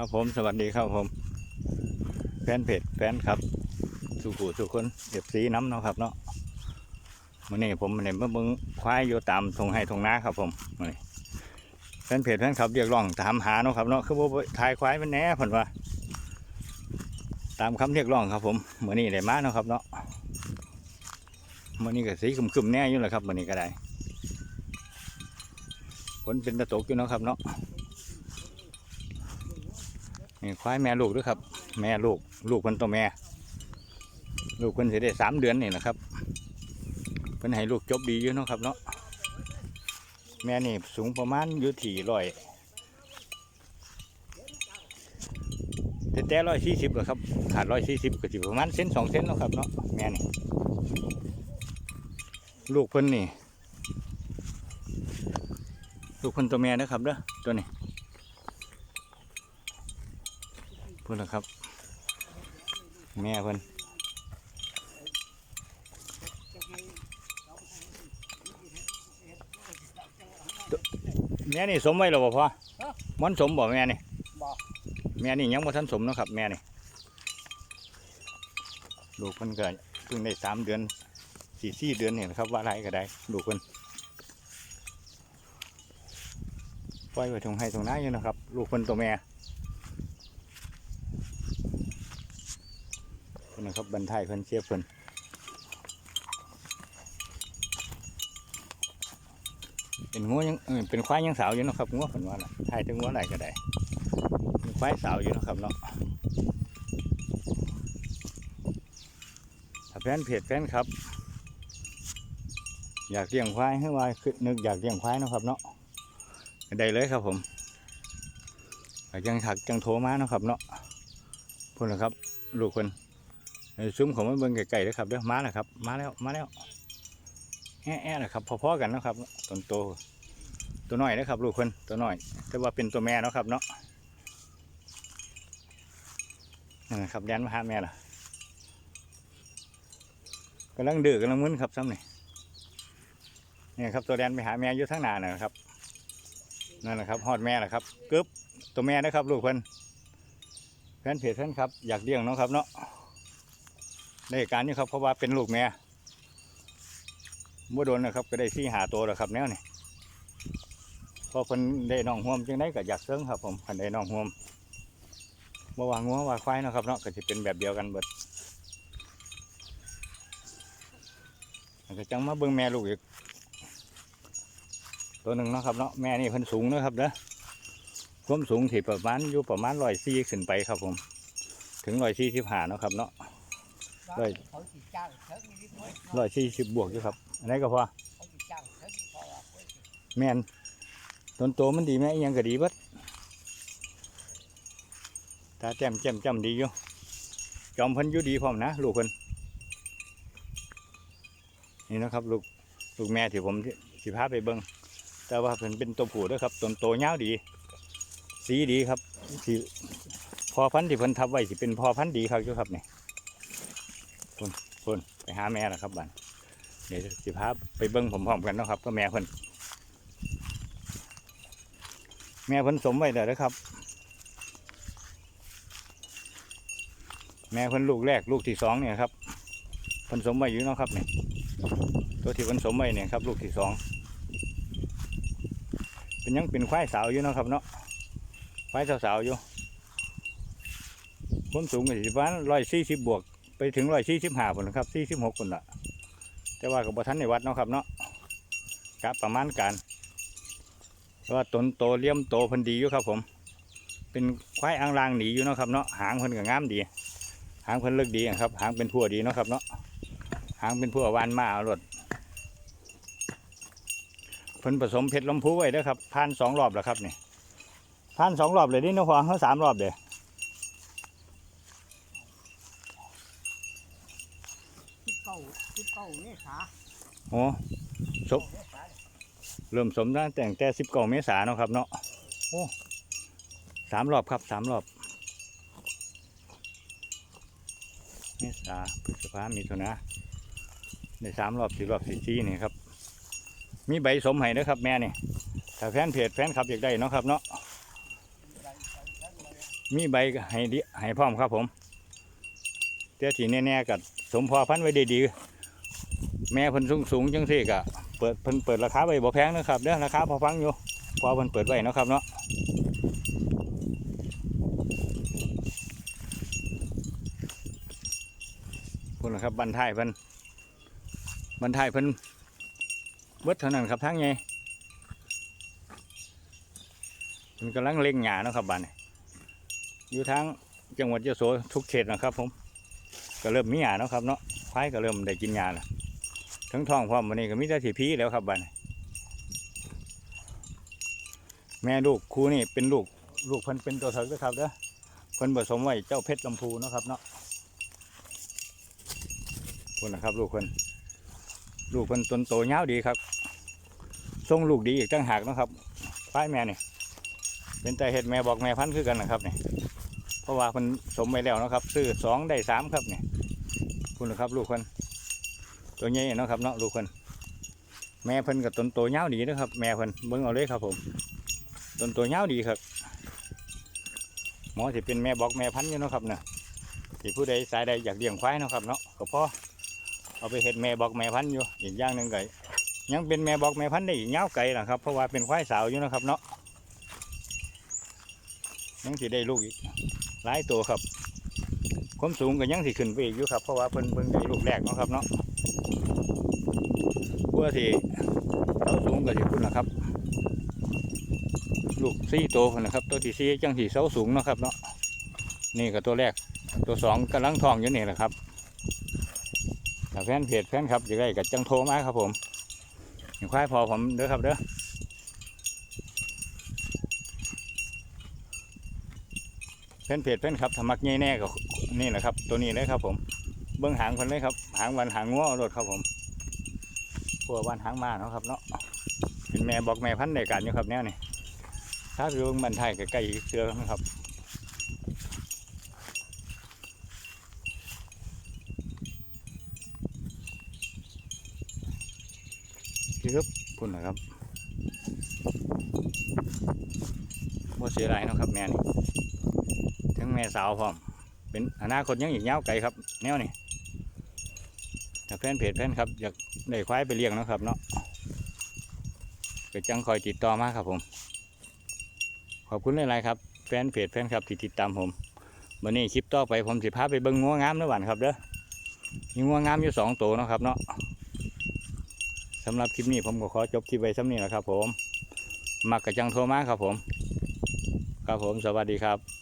ครับผมสวัสดีครับผม แฟนเพจแฟนครับ สุขุสุคนเก็บสีน้ำเนาะครับเนาะมื่อนี้ผมเนี่ยมาเบิ่งควายอยู่ตามทงให้ทงน้าครับผมมื่อนี้แฟนเพจแฟนครับเรียกร้องถามหาเนาะครับเนาะคือว่าถ่ายควายมันแหน่เพิ่นว่า ตามคำเรียกร้องครับผมมื่อนี้ได้มาเนาะครับเนาะมื่อนี้ก็สีคึมๆแน่อยู่แหละครับมื่อนี้ก็ได้ฝนเป็นตะตกอยู่เนาะครับเนาะ นี่ควายแม่ลูกด้วยครับ แม่ลูกลูกเพิ่นตัวแม่ ลูกเพิ่นสิได้สามเดือนนี่นะครับเพิ่นให้ลูกจบดีอยู่เนาะครับเนาะแม่นี่สูงประมาณอยู่ที่ร้อยแต่แต่ร้อยสี่สิบหรอครับขาดร้อยสี่สิบก็สิประมาณเซนสองเซนเนาะครับเนาะแม่นี่ลูกเพิ่นนี่ลูกเพิ่นตัวแม่นะครับเด้อตัวนี้ เพื่อนนะครับ แม่เพื่อนแม่นี่สมไว้หรอบ่พ่อมันสมบ่แม่นี่บ่แม่นี่ยังบ่ทันสมเนาะครับ แม่นี่ลูกเพิ่นก็เพิ่งได้สามเดือนสี่สี่เดือนนี่นะครับว่าไรก็ได้ลูกเพิ่นปล่อยไว้ตรงให้ตรงน้าอยู่นะครับ ลูกเพิ่นตัวแม่ พิ่นนะครับบันทายเพิ่นเชียบเพิ่นเป็นงัวยังเป็นควายยังสาวอยู่นะครับงัวเพิ่นว่าน่ะทายถึงงัวไหนก็ได้เป็นควายสาวอยู่นะครับเนาะถ้าแฟนเพจแฟนครับ อยากเลี้ยงควายให้ว่าคือนึกอยากเลี้ยงควายนะครับเนาะได้เลยครับผมยังถักจังโทรมานะครับเนาะพุ่นะครับ ลูกเพิ่น ซุ้มของมันเบิ่งไก่ๆเลยครับเด้อมาแล้วครับ มาแล้วมาแล้วแอะแอะนะครับพอๆกันนะครับต้นโตตัวน้อยนะครับลูกคนตัวน้อย แต่ว่าเป็นตัวแม่เนาะครับเนาะนั่นนะครับแดนมาหาแม่ล่ะกำลังดื้อกำลังมึนครับซ้ำนี่นี่ครับตัวแดนไปหาแม่อยู่ทั้งนานนะครับนั่นแหละครับฮอดแม่แหละครับกึบตัวแม่นะครับ ลูกเพิ่นแฟนเพจแฟนครับอยากเลี้ยงเนาะครับเนาะ ได้การอยู่ครับเพราะว่าเป็นลูกแม่บ่โดนนะครับ ก็ได้ซี่หาตัวแล้วครับแนวนี่พอเพิ่นได้น้องห่วมจังได้ก็อยากเซิงครับ ผมคันได้น้องห่วมบ่ว่างัวว่าควายเนาะครับเนาะก็สิเป็นแบบเดียวกันเบิดก็จังมาเบิ่งแม่ลูกอีก ตัวหนึ่งเนาะครับเนาะแม่นี่เพิ่นสูงเนาะครับเด้อความสูงที่ประมาณอยู่ประมาณร้อยสี่ขึ้นไปครับผม ถึงร้อยสี่สิบห้าเนาะครับเนาะ ได้อยร้อยสี่สิบบวกอยู่ครับ อันนี้ก็พอเขาสิจ้างเถิงพว่าเพิ่นสิแมนต้นโตมันดีแม่อิหยังก็ดีบิดตาแจ่มแจ่มจำดีอยู่จอมพิ่นยูดีพร้อมนะลูกพิ่นนี่นะครับลูกลูกแม่ที่ผมสิพาไปเบิ่งแต่ว่าเพิ่นเป็นตัวผู้ด้วยครับต้นโตยาวดี สีดีครับสีพอพันธุ์ที่พิ่นทับไว้สิเป็นพอพันธุ์ดีครับอยู่ครับเนี่เพิ่นเพิ่นไปหาแม่แล้วครับบัดเดี๋ยวสิพาไปเบิ้งผมพร้อมกันเนาะครับ ก็แม่เพิ่นแม่เพิ่นสมไว้แล้วนะครับ แม่เพิ่นลูกแรกลูกที่สองเนี่ยครับเพิ่นสมไว้อยู่เนาะครับเนี่ยตัวที่เพิ่นสมไว้เนี่ยครับ ลูกที่สองเป็นยังเป็นควายสาวอยู่เนาะครับเนาะควายสาวๆอยู่ความสูงก็สิประมาณร้อยสี่สิบบวก ไปถึงร้อยสี่สิบห้าคนนะครับสี่สิบหกคนละแต่ว่ากับบทันในวัดเนาะครับเนาะกะประมาณการแต่ว่าตนโตเลี้ยมโตพันดีอยู่ครับผม เป็นควายอ่างลางหนีอยู่เนาะครับเนาะหางพิ่นก็งามดี หางพิ่นเลิกดีครับ หางเป็นพัวดีเนาะครับเนาะหางเป็นพัววานมาเอารถเพิ่นผสมเพชรลมพูไว้เด้อครับผ่านสองรอบแล้วครับเนี่ผ่านสองรอบเลยนี่เนาะพอเขาสามรอบเด้อ สิบเก้า สิบเก้าโอ้สมเริ่มสมตั้งแต่แต่สิบเก้าเมษาเนาะครับเนาะโอ้สามรอบครับสามรอบ เมษาพฤษภามีถุนาในสามรอบสี่รอบสี่ที่นี่ครับ มีใบสมให้นะครับแม่นี่ถ้าแฟนเพจแฟนคลับอยากได้เนาะครับเนาะมีใบให้ดิให้พร้อมครับผมเจ้าที่แน่ๆกับสมพอพันไว้ดีๆ แม่เพิ่นสูงสูงจังซี่ก็เปิดเพิ่นเปิดราคาไว้บ่แพงนะครับเด้อราคาพอฟังอยู่พอเพิ่นเปิดไว้นะครับเนาะพุ่นนะครับบันท้ายเพิ่นบันท้ายเพิ่นเบิดเท่านั้นครับทั้งไงมันกำลังเล็งหญ้าเนาะครับบ้านอยู่ทางจังหวัดยโสทุกเขตนะครับผมก็เริ่มมีหญ้าเนาะครับเนาะควายก็เริ่มได้กินหญ้าแล้ว ทั้งท้องพร้อมวันนี้ก็มีแต่สีพีแล้วครับบ้านแม่ลูกคู่นี่เป็นลูกลูกพิ่นเป็นตัวเถิกนะครับเด้อพิ่นผสมไว้เจ้าเพชรลำพูนะครับเนาะคนนะครับ ลูกเพิ่นลูกเพิ่นตนโตยาดีครับทรงลูกดีอีกตั้งหากนะครับควายแม่เนี่ยเป็นแต่เห็ดแม่บอกแม่พันธุ์คือกันนะครับเนี่ยเพราะว่าเพิ่นสมไว้แล้วนะครับ ซื้อสองได้สามครับเนี่ยคุณนะครับ ลูกเพิ่น ตัวใหญ่เนาะครับเนาะลูกเพิ่นแม่เพิ่นกับต้นโตยาดีนะครับ แม่เพิ่นเบิ่งเอาเลยครับผมต้นโตยาดีครับหมอสิเป็นแม่บอกแม่พันธุ์อยู่เนาะครับเนะที่ผู้ใดสายใดอยากเลี้ยงควายเนาะครับเนาะก็พอเอาไปเห็ดแม่บอกแม่พันธุ์อยู่อีกอย่างหนึ่งไก็ยังเป็นแม่บอกแม่พันธุ์ได้อีกยาไกลนะครับ เพราะว่าเป็นควายสาวอยู่นะครับเนาะยังสิได้ลูกอีกหลายตัวครับความสูงก็ยังสิขึ้นไปอีกอยู่ครับเพราะว่าเพิ่นเพิ่งได้ลูกแรกเนาะครับเนาะ เพื่อที่เขาสูงก็สิคุณนะครับ ลูกสี่โตนนะครับ ตัวที่สี่จังที่เสาสูงนะครับเนาะนี่ก็ตัวแรก ตัวสองกำลังทองอยู่นี่แหละครับแฟนเพจแฟนครับอยากได้ก็จังโทมาครับผมอย่าควายพอผมเด้อครับเด้อแฟนเพจแฟนครับธรรมักง่ายแน่ก็นี่แหละครับ ตัวนี้เลยครับผม เบื้องหางคนเลยครับ หางวันหางง้อรถครับผมพววันหางมาเนาะครับเนาะเป็นแม่บอกแม่พันธุ์ในการอยู่ครับแนวนี่ถ้าอยู่บันไทยใกล้ๆเสือนะครับคือครับพุ่นนะครับว่าเสียดายเนาะครับแม่นี่ทั้งแม่สาวพร้อม เป็นอนาคตยังอีกยาวไกลครับ แนวนี่ ถ้าแฟนเพจแฟนครับอยากได้ควายไปเลี้ยงนะครับเนาะก็จังคอยติดต่อมาครับผม ขอบคุณหลายๆครับแฟนเพจแฟนคลับที่ติดตามผมวันนี้คลิปต่อไปผมสิพาไปเบิ้งงัวงามนะหวานครับเด้อมีงัวงามอยู่สองตัวนะครับเนาะสำหรับคลิปนี้ผมก็ขอจบคลิปไว้ซ้ำนี้แหละครับ ผมมักกระจังโทรมาครับผม ครับผมสวัสดีครับ